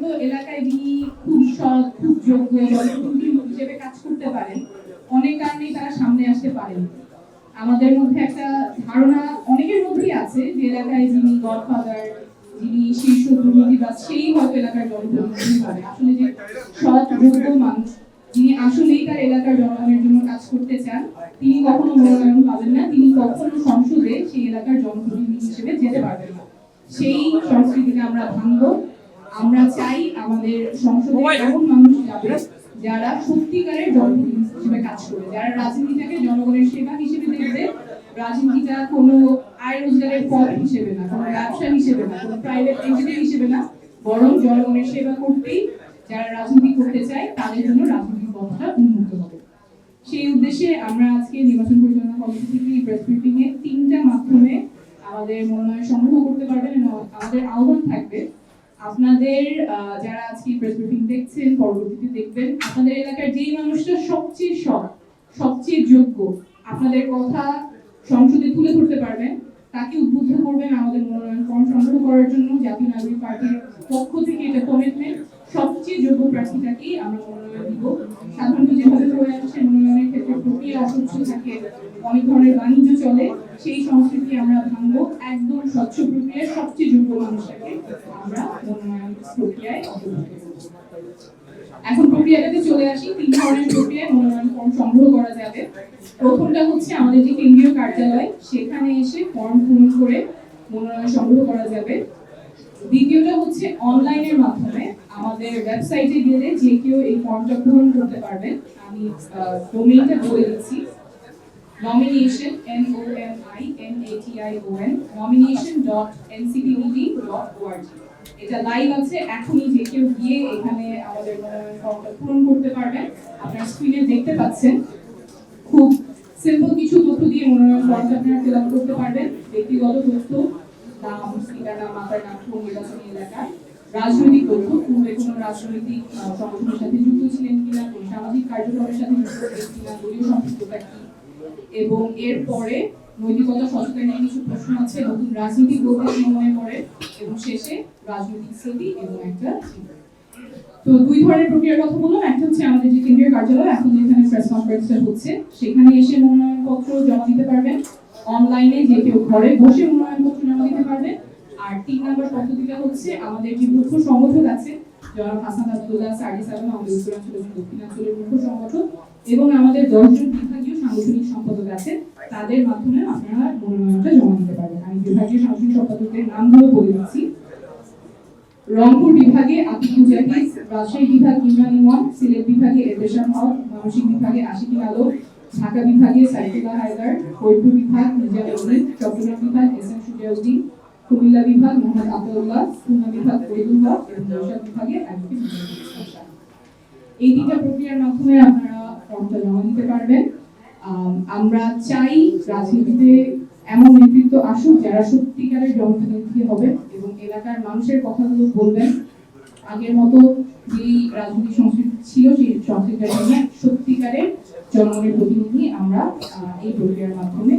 জন্য এলাকায় যিনি খুব সৎ, খুব যোগ্য জনপ্রতিনিধি হিসেবে কাজ করতে পারেন। অনেক কারণেই তারা সামনে আসতে পারেন। আমাদের মধ্যে একটা ধারণা অনেকের মধ্যেই আছে যে এলাকায় যিনি গডফাদার, যিনি শীর্ষ দুর্নীতিবাজ সেই হয়তো এলাকার জনপ্রতিনিধি হবে আসলে যে সৎ, যোগ্য মানুষ, যিনি আসলেই তার এলাকার জনগণের জন্য কাজ করতে চান, তিনি কখনো মনোনয়ন পাবেন না। তিনি কখনো সংসদে সেই এলাকার জনপ্রতিনিধি হিসেবে যেতে পারবেন না। সেই সংস্কৃতিকে আমরা ভাঙবো। আমরা চাই আমাদের সংসদে এমন মানুষ যাবে যারা সত্যিকারের জনপ্রতিনিধি হিসেবে কাজ করবে যারা রাজনীতিটাকে জনগণের সেবা হিসেবে দেখবে। রাজনীতিটা কোনো আয় রোজগারের পথ হিসেবে না কোনো ব্যবসা হিসেবে না কোনো প্রাইভেট এন্টিটি হিসেবে না। বরং জনগণের সেবা করতেই যারা রাজনীতি করতে চায় তাদের জন্য রাজনীতির পথটা উন্মুক্ত হবে। সেই উদ্দেশ্যে আমরা আজকে নির্বাচন পরিচালনা কমিটি থেকে প্রেস ব্রিফিং এ তিনটা মাধ্যমে আমাদের মনোনয়ন সংগ্রহ করতে পারবেন এবং আমাদের আহ্বান থাকবে আপনাদের যারা আজকে প্রেস ব্রিফিং দেখছেন, পরবর্তীতে দেখবেন, আপনাদের এলাকার যেই মানুষটা সবচেয়ে সৎ, সবচেয়ে যোগ্য, আপনাদের কথা সংসদে তুলে ধরতে পারবেন, তাকে উদ্বুদ্ধ করবেন আমাদের মনোনয়ন ফর্ম সংগ্রহ করার জন্য জাতীয় নাগরিক পার্টির পক্ষ থেকে এটা কমিটমেন্ট সবচেয়ে যোগ্য প্রার্থীটাকেই আমরা মনোনয়ন দিব। সাধারণত যেভাবে হয়ে আসছে মনোনয়নের ক্ষেত্রে প্রক্রিয়া অস্বচ্ছ থাকে, অনেক ধরনের বাণিজ্য চলে সেই সংস্কৃতি আমরা ভাঙবো। একদম স্বচ্ছ প্রক্রিয়ায় সবচেয়ে যোগ্য মানুষটাকে আমরা মনোনয়ন প্রক্রিয়ায় এখন প্রক্রিয়াটাতে চলে আসি। তিন ধরনের প্রক্রিয়ায় মনোনয়ন ফর্ম সংগ্রহ করা যাবে। প্রথমটা হচ্ছে আমাদের যে কেন্দ্রীয় কার্যালয়, সেখানে এসে ফর্ম পূরণ করে মনোনয়ন সংগ্রহ করা যাবে। দ্বিতীয়টা হচ্ছে অনলাইনের মাধ্যমে আমাদের ওয়েবসাইটে গেলে যে কেউ এই ফর্মটা পূরণ করতে পারবেন। আমি ডোমেইনটা বলে দিচ্ছি। Nomination, n o m i n a t i o n, nomination dot ncpd dot org. এটা লাইভ আছে, এখনই যে কেউ গিয়ে এখানে আমাদের ফর্মটা পূরণ করতে পারবেন, আপনার স্ক্রিনে দেখতে পাচ্ছেন। খুব সিম্পল কিছু তথ্য দিয়ে মনোনয়ন ফর্মটা আপনারা ফিল করতে পারবেন। ব্যক্তিগত তথ্য, নাম, ঠিকানা, মাতার নাম কোন নির্বাচনী এলাকা, রাজনৈতিক তথ্য পূর্বে কোনো রাজনৈতিক সংগঠনের সাথে যুক্ত ছিলেন কিনা, কোন সামাজিক কার্যক্রমের সাথে যুক্ত ছিলেন কিনা, দলীয় সম্পৃক্ততা কি? এবং এরপরে নৈতিকতা সচেতন নিয়ে কিছু প্রশ্ন আছে, নতুন রাজনীতি কি মনে করে এবং শেষে রাজনৈতিক স্মৃতি এবং একটা তো দুই ধরনের প্রক্রিয়ার কথা বললাম, একটা হচ্ছে আমাদের যে কেন্দ্রীয় কার্যালয়, এখন যেখানে প্রেস কনফারেন্সটা হচ্ছে, সেখানে এসে মনোনয়নপত্র জমা দিতে পারবেন। অনলাইনে যে কেউ ঘরে বসে মনোনয়নপত্র জমা দিতে পারবেন। আর তিন নম্বর পদ্ধতিটা হচ্ছে আমাদের যে মুখ্য সংগঠক আছে, জনাব হাসান আব্দুল্লাহ সার্ভিস এবং আমাদের উত্তরাঞ্চল এবং দক্ষিণাঞ্চলের মুখ্য সংগঠক এবং আমাদের দশজন সাংগঠনিক সম্পাদক আছে, তাদের মাধ্যমে আপনারা মনোনয়নটা জমা দিতে পারবেন। আমি বিভাগীয় সাংগঠনিক সম্পাদকদের নামগুলো বলে দিচ্ছি। রংপুর বিভাগে রাজশাহী বিভাগ সিলেট বিভাগে এরদেশান হক ময়মনসিংহ বিভাগে আলম, ঢাকা বিভাগে হায়দার ফরিদপুর বিভাগ চট্টগ্রাম বিভাগ এস এম সুজাউদ্দিন, কুমিল্লা বিভাগ মোহাম্মদ আতাউল্লাহ খুলনা বিভাগ ফরিদুল হক এবং বিভাগে। এই তিনটা প্রক্রিয়ার মাধ্যমে আপনারা ফর্মটা জমা দিতে পারবেন। আমরা চাই রাজনীতিতে এমন নেতৃত্ব আসুক যারা সত্যিকারের জনপ্রতিনিধি হবে এবং এলাকার মানুষের কথাগুলো বলবেন আগের মতো যেই রাজনৈতিক সংস্কৃতি ছিল, সেই সংস্কৃতিটা নিয়ে সত্যিকারের জনগণের প্রতিনিধি আমরা এই প্রক্রিয়ার মাধ্যমে।